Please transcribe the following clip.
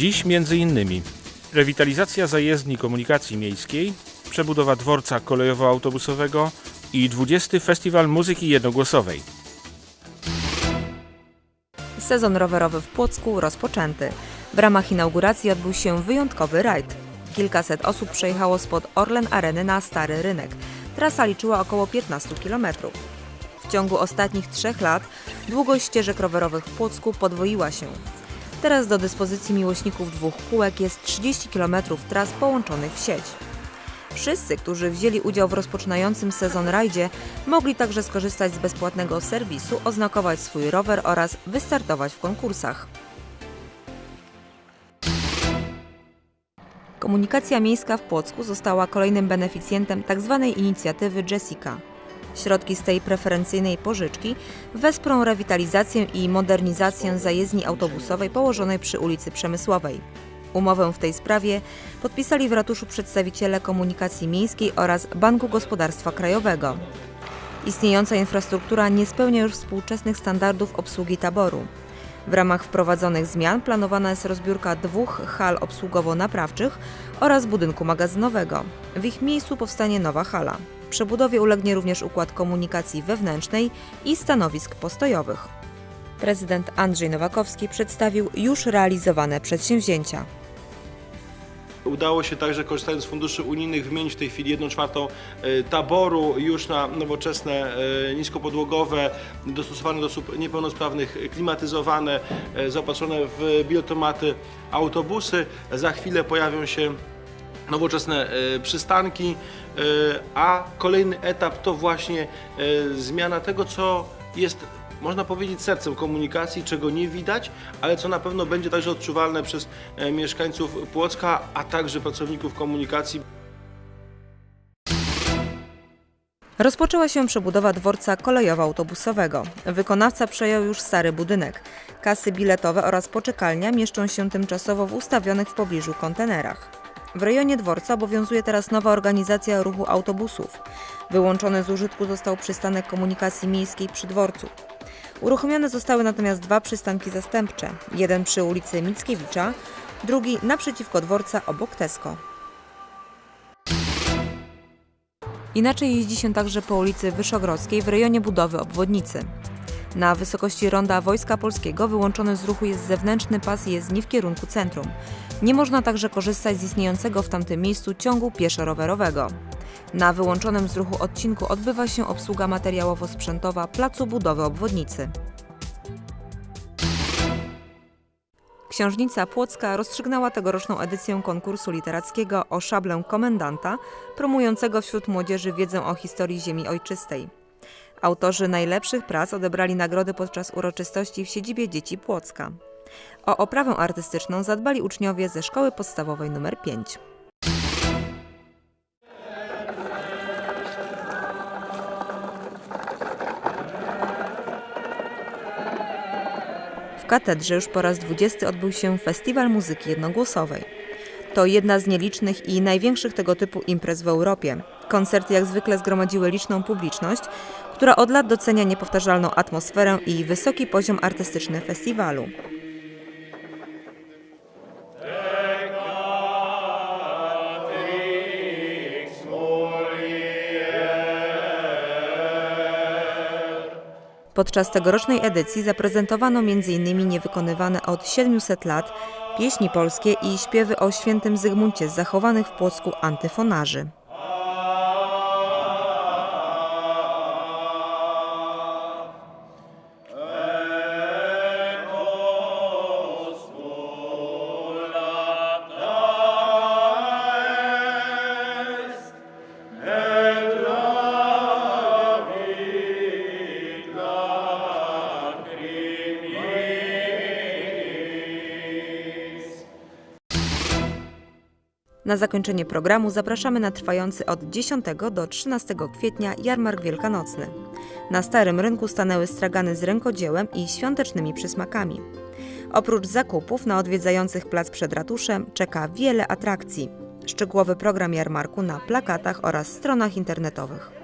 Dziś między innymi rewitalizacja zajezdni komunikacji miejskiej, przebudowa dworca kolejowo-autobusowego i 20. Festiwal Muzyki Jednogłosowej. Sezon rowerowy w Płocku rozpoczęty. W ramach inauguracji odbył się wyjątkowy rajd. Kilkaset osób przejechało spod Orlen Areny na Stary Rynek. Trasa liczyła około 15 km. W ciągu ostatnich trzech lat długość ścieżek rowerowych w Płocku podwoiła się. Teraz do dyspozycji miłośników dwóch kółek jest 30 km tras połączonych w sieć. Wszyscy, którzy wzięli udział w rozpoczynającym sezon rajdzie, mogli także skorzystać z bezpłatnego serwisu, oznakować swój rower oraz wystartować w konkursach. Komunikacja miejska w Płocku została kolejnym beneficjentem tzw. inicjatywy Jessica. Środki z tej preferencyjnej pożyczki wesprą rewitalizację i modernizację zajezdni autobusowej położonej przy ulicy Przemysłowej. Umowę w tej sprawie podpisali w ratuszu przedstawiciele komunikacji miejskiej oraz Banku Gospodarstwa Krajowego. Istniejąca infrastruktura nie spełnia już współczesnych standardów obsługi taboru. W ramach wprowadzonych zmian planowana jest rozbiórka dwóch hal obsługowo-naprawczych oraz budynku magazynowego. W ich miejscu powstanie nowa hala. Przebudowie ulegnie również układ komunikacji wewnętrznej i stanowisk postojowych. Prezydent Andrzej Nowakowski przedstawił już realizowane przedsięwzięcia. Udało się także, korzystając z funduszy unijnych, wymienić w tej chwili 1 czwartą e, taboru już na nowoczesne, e, niskopodłogowe, dostosowane do osób niepełnosprawnych, klimatyzowane, e, zaopatrzone w biotomaty autobusy. Za chwilę pojawią się nowoczesne e, przystanki, e, a kolejny etap to właśnie e, zmiana tego, co jest można powiedzieć sercem komunikacji, czego nie widać, ale co na pewno będzie także odczuwalne przez mieszkańców Płocka, a także pracowników komunikacji. Rozpoczęła się przebudowa dworca kolejowo-autobusowego. Wykonawca przejął już stary budynek. Kasy biletowe oraz poczekalnia mieszczą się tymczasowo w ustawionych w pobliżu kontenerach. W rejonie dworca obowiązuje teraz nowa organizacja ruchu autobusów. Wyłączony z użytku został przystanek komunikacji miejskiej przy dworcu. Uruchomione zostały natomiast dwa przystanki zastępcze. Jeden przy ulicy Mickiewicza, drugi naprzeciwko dworca obok Tesco. Inaczej jeździ się także po ulicy Wyszogrodzkiej w rejonie budowy obwodnicy. Na wysokości ronda Wojska Polskiego wyłączony z ruchu jest zewnętrzny pas jezdni w kierunku centrum. Nie można także korzystać z istniejącego w tamtym miejscu ciągu pieszo-rowerowego. Na wyłączonym z ruchu odcinku odbywa się obsługa materiałowo-sprzętowa placu budowy obwodnicy. Książnica Płocka rozstrzygnęła tegoroczną edycję konkursu literackiego o szablę komendanta, promującego wśród młodzieży wiedzę o historii ziemi ojczystej. Autorzy najlepszych prac odebrali nagrody podczas uroczystości w siedzibie dzieci Płocka. O oprawę artystyczną zadbali uczniowie ze szkoły podstawowej nr 5. W katedrze już po raz 20 odbył się Festiwal Muzyki Jednogłosowej. To jedna z nielicznych i największych tego typu imprez w Europie. Koncerty jak zwykle zgromadziły liczną publiczność, która od lat docenia niepowtarzalną atmosferę i wysoki poziom artystyczny festiwalu. Podczas tegorocznej edycji zaprezentowano m.in. niewykonywane od 700 lat pieśni polskie i śpiewy o świętym Zygmuncie z zachowanych w Płocku antyfonarzy. Na zakończenie programu zapraszamy na trwający od 10 do 13 kwietnia jarmark wielkanocny. Na Starym Rynku stanęły stragany z rękodziełem i świątecznymi przysmakami. Oprócz zakupów na odwiedzających plac przed ratuszem czeka wiele atrakcji. Szczegółowy program jarmarku na plakatach oraz stronach internetowych.